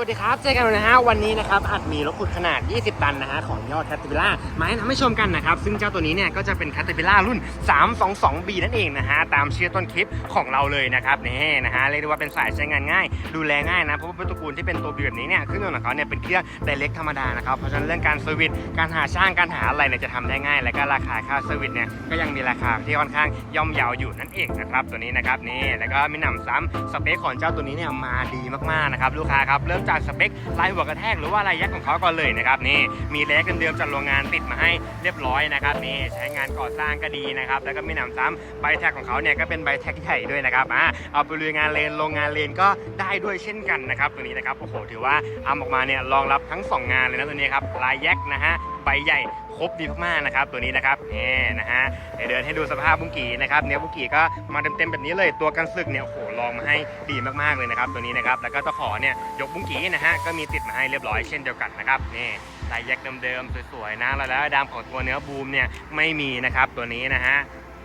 วัสดีครับ เจอกันนะฮะ วันนี้นะครับอาจมีรถขุดขนาด 20 ตันนะฮะ ของยอดแคตติพิล่ามาให้ทำให้ชมกันนะครับ ซึ่งเจ้าตัวนี้เนี่ย ก็จะเป็นแคตติพิล่ารุ่น 322B นั่นเองนะฮะ ตามเชื่อต้นคลิปของเราเลยนะครับนี่นะฮะ เรียกได้ว่าเป็นสายใช้งานง่าย ดูแลง่ายนะ เพราะว่าตระกูลที่เป็นตัวแบบนี้เนี่ยเครื่องยนต์ของเขาเนี่ยเป็นเครื่องไดเรกธรรมดานะครับ เพราะฉะนั้นเรื่องการเซอร์วิส การหาช่าง การหาอะไรเนี่ยจะทำได้ง่าย และก็ราคาค่าเซอร์วิสเนี่ย ก็ยังมีราคาที่ค่อนข้างย่อมเยาวอยู่นั่นเองนะครับ ตัวนี้นะครับนี่แล้วก็มีหนำซ้ำสเปคของเจ้าตัวนี้เนี่ยมาดีมากๆนะครับลูกค้าครับเริ่มจากสเปคลายหัวกระแทกหรือว่าลายยักษ์ของเขาก่อนเลยนะครับนี่มีแล็กเดิมๆจากโรงงานติดมาให้เรียบร้อยนะครับนี่ใช้งานก่อสร้างก็ดีนะครับแล้วก็มีหนำซ้ำใบแท็กของเขาเนี่ยก็เป็นใบแท็กใหญ่ด้วยนะครับอ่าเอาไปลุยงานเลนโรงงานเลนก็ได้ด้วยเช่นกันนะครับตัวนี้นะครับโอ้โหถือว่าทำออกมาเนี่ยรองรับทั้งสองงานเลยนะตัวนี้ครับลายแยกนะฮะใบใหญ่ ครบดีมากๆนะครับตัวนี้นะครับนี่นะฮะเดี๋ยวเดินให้ดูสภาพบุ้งกีนะครับเนื้อบุ้งกีก็มาเต็มๆแบบนี้เลยตัวกันสึกเนี่ยโอ้โหลองมาให้ดีมากๆเลยนะครับตัวนี้นะครับแล้วก็ตะขอเนี่ยยกบุ้งกีนะฮะก็มีติดมาให้เรียบร้อยเช่นเดียวกันนะครับนี่ลายแยกเดิมๆสวยๆนะแล้วแล้วดามของตัวเนื้อบูมเนี่ยไม่มีนะครับตัวนี้นะฮะ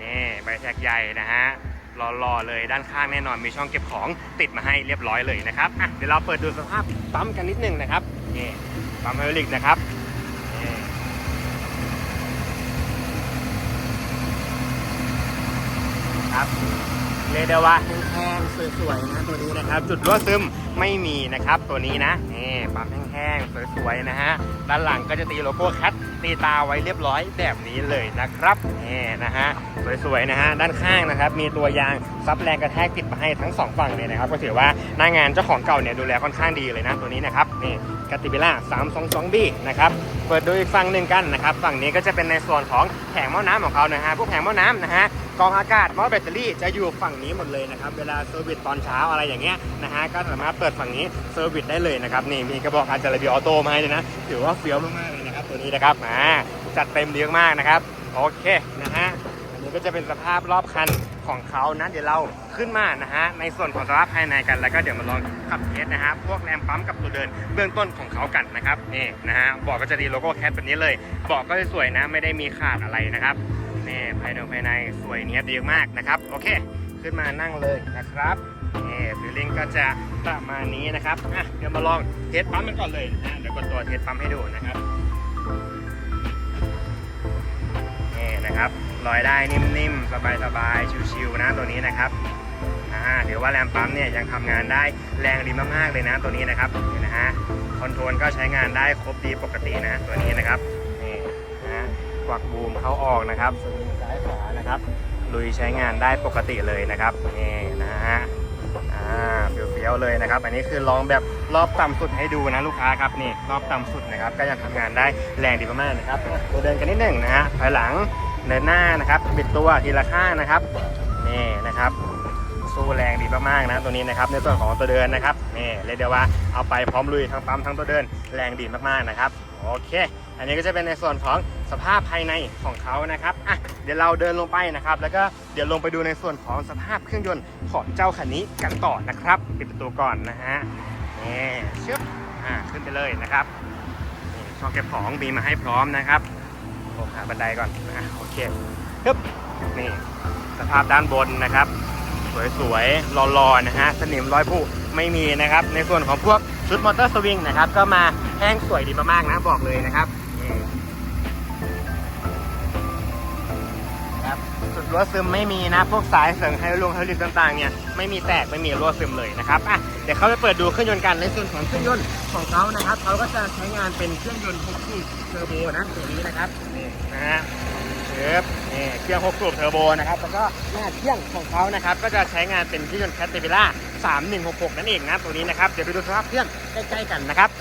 นี่ใบแทกใหญ่นะฮะรอๆเลยด้านข้างแน่นอนมีช่องเก็บของติดมาให้เรียบร้อยเลยนะครับอะเดี๋ยวเราเปิดดูสภาพปั๊มกันนิดนึงนะครับนี่ปั๊มไฮดรอลิกนะครับนี่ ครับเรียกได้ว่าแห้งๆสวยๆนะตัวนี้นะครับ จุดรั่วซึมไม่มีนะครับตัวนี้นะนี่ปั๊มแห้งๆสวยๆนะฮะด้านหลังก็จะตีโลโก้แคท ตีตาไว้เรียบร้อยแบบนี้เลยนะครับนี่นะฮะสวยๆนะฮะด้านข้างนะครับมีตัวยางซับแรงกระแทกติดมาให้ทั้งสองฝั่งเลยนะครับก็ถือว่าหน้างานเจ้าของเก่าเนี่ยดูแลค่อนข้างดีเลยนะตัวนี้นะครับนี่กติบิล่า322 b นะครับเปิดดูอีกฝั่งหนึ่งกันนะครับฝั่งนี้ก็จะเป็นในส่วนของแผงหม้อน้ำของเขานะฮะพวกแผงหม้อน้ำนะฮะกองอากาศหม้อแบตเตอรี่จะอยู่ฝั่งนี้หมดเลยนะครับเวลาเซอร์วิสตอนเช้าอะไรอย่างเงี้ยนะฮะก็สามารถเปิดฝั่งนี้เซอร์วิสได้เลยนะครับนี่มีกระบอกอาจจะระเบียออโต้มาให้เลยนะถือว่าเฟี้ยวมากๆเลยนะ ตัวนี้นะครับอ่าจัดเต็มดีมากนะครับ โอเคนะฮะอันนี้ก็จะเป็นสภาพรอบคันของเขานะเดี๋ยวเราขึ้นมานะฮะในส่วนของสภาพภายในกันแล้วก็เดี๋ยวมาลองขับเทสนะฮะพวกแรมปั๊มกับตัวเดินเบื้องต้นของเขากันนะครับนี่นะฮะบอกก็จะดีโลโก้แคทแบบนี้เลยบอกก็จะสวยนะไม่ได้มีขาดอะไรนะครับนี่ภายในภายในสวยเนี้ยบดีมากนะครับโอเค ขึ้นมานั่งเลยนะครับนี่ฟิลลิ่งก็จะประมาณนี้นะครับอะเดี๋ยวมาลองเทสปั๊มมันก่อนเลยนะเดี๋ยวกดตัวเทสปั๊มให้ดูนะครับ นี่นะครับลอยได้นิ่มๆ สบายๆ ชิวๆนะตัวนี้นะครับอ่าถือว่าแรมปั๊มเนี่ยยังทำงานได้แรงดีมากๆเลยนะตัวนี้นะครับนี่นะฮะคอนโทรลก็ใช้งานได้ครบดีปกตินะตัวนี้นะครับนี่นะฮะกวักบูมเข้าออกนะครับสวิงซ้ายขวานะครับลุยใช้งานได้ปกติเลยนะครับนี่นะฮะ เฟี้ยวๆเลยนะครับ อันนี้คือลองแบบรอบต่ำสุดให้ดูนะลูกค้าครับนี่รอบต่ำสุดนะครับ ก็ยังทำงานได้แรงดีมากๆนะครับตัวเดินกันนิดหนึ่งนะฮะถอยหลังเดินหน้านะครับบิดตัวทีละข้างนะครับนี่นะครับสู้แรงดีมากๆนะตัวนี้นะครับในส่วนของตัวเดินนะครับนี่เรียกได้ว่าเอาไปพร้อมลุยทั้งปั๊มทั้งตัวเดินแรงดีมากๆนะครับโอเค อันนี้ก็จะเป็นในส่วนของ สภาพภายในของเขานะครับอะเดี๋ยวเราเดินลงไปนะครับ แล้วก็เดี๋ยวลงไปดูในส่วนของสภาพเครื่องยนต์ของเจ้าคันนี้กันต่อนะครับปิดประตูก่อนนะฮะนี่เชึบอ่าขึ้นไปเลยนะครับนี่ช่องเก็บของมีมาให้พร้อมนะครับผมหาบันไดก่อนอะโอเคปึ๊บนี่สภาพด้านบนนะครับ สวยๆหล่อๆนะฮะสนิมร้อยผุไม่มีนะครับ ในส่วนของพวกชุดมอเตอร์สวิงนะครับ ก็มาแห้งสวยดีมากๆนะบอกเลยนะครับ รั่วซึมไม่มีนะ พวกสายเสริงไฮดรลงไฮดรอลิกต่างๆเนี่ยไม่มีแตกไม่มีรั่วซึมเลยนะครับอะเดี๋ยวเขาไปเปิดดูเครื่องยนต์กันในส่วนของเครื่องยนต์ของเขานะครับเขาก็จะใช้งานเป็นเครื่องยนต์6สูบเทอร์โบนะตัวนี้นะครับนี่นะฮะเชฟนี่เครื่อง6สูบเทอร์โบนะครับแล้วก็หน้าเครื่องของเขานะครับก็จะใช้งานเป็นเครื่องยนต์แคตติบิล่า3166 นั่นเองนะตัวนี้นะครับเดี๋ยวไปดูสภาพเครื่องใกล้ๆกันนะครับ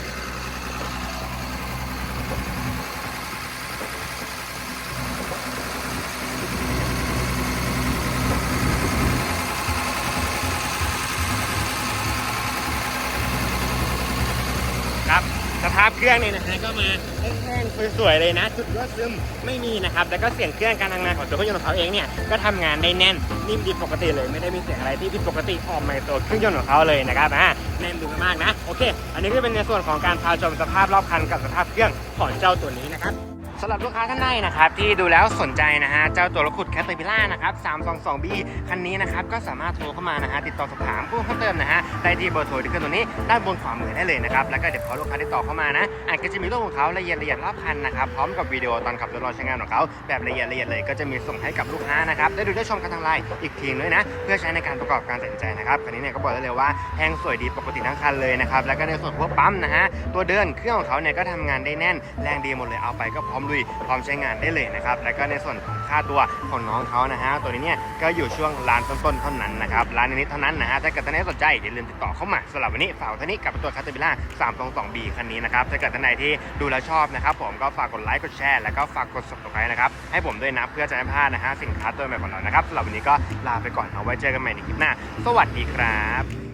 ครับส ภาพเครื่องเนี่ยนะฮะก็มาแห้งๆสวยๆเลยนะจุดรั่วซึมไม่มีนะครับแล้วก็เสียงเครื่องการทำงานของตัวเครื่องยนต์ของเขาเองเนี่ยก็ทำงานได้แน่นนิ่มดีปกติเลยไม่ได้มีเสียงอะไรที่ผิดปกติออกมาในตัวเครื่องยนต์ของเขาเลยนะครับอ่าแน่นดีมากๆนะโอเค อันนี้ก็เป็นในส่วนของการพาชมสภาพรอบคันกับสภาพเครื่องของเจ้าตัวนี้นะครับ สำหรับลูกค้าท่านใดนะครับที่ดูแล้วสนใจนะฮะเจ้าตัวรถขุดแคทเตอร์พิล่านะครับ 322B คันนี้นะครับก็สามารถโทรเข้ามานะฮะติดต่อสอบถามเพิ่มเติมนะฮะได้ที่เบอร์โทรที่ขึ้นตรงนี้ด้านบนขวามือได้เลยนะครับแล้วก็เดี๋ยวพอลูกค้าติดต่อเข้ามานะอาจจะมีรูปของเขาละเอียดละเอียดรอบคันนะครับพร้อมกับวิดีโอตอนขับรถรอใช้งานของเขาแบบละเอียดละเอียดเลยก็จะมีส่งให้กับลูกค้านะครับได้ดูได้ชมกันทางไลน์อีกทีด้วยนะเพื่อใช้ในการประกอบการตัดสินใจนะครับคันนี้เนี่ยก็บอกได้เลยว่าแห้งสวยดีปกติทั้งคันเลยนะครับแล้วก็ในส่วนพวกปั๊มนะฮะตัวเดินเครื่องของเขาเนี่ยก็ทำงานได้แน่นแรงดีหมดเลยเอาไปก็พร้อมลุยพร้อมใช้งานได้เลยนะครับแล้วก็ในส่วนของค่าตัวของน้องเขานะฮะตัวนี้เนี่ยก็อยู่ช่วงร้านต้นๆเท่านั้นนะครับร้านนิดๆเท่านั้นนะฮะถ้าเกิดท่านใดสนใจอย่าลืมติดต่อเข้ามาสำหรับวันนี้ฝากไว้เท่านี้กับตัวคาตาบิล่า322 B คันนี้นะครับถ้าเกิดท่านใดที่ดูแล้วชอบนะครับผมก็ฝากกดไลค์กดแชร์แล้วก็ฝากกด subscribe นะครับให้ผมด้วยนะเพื่อจะไม่พลาดนะฮะสินค้าตัวใหม่ของเรานะครับสำหรับวันนี้ก็ลาไปก่อนเอาไว้เจอกันใหม่ในคลิปหน้า สวัสดีครับ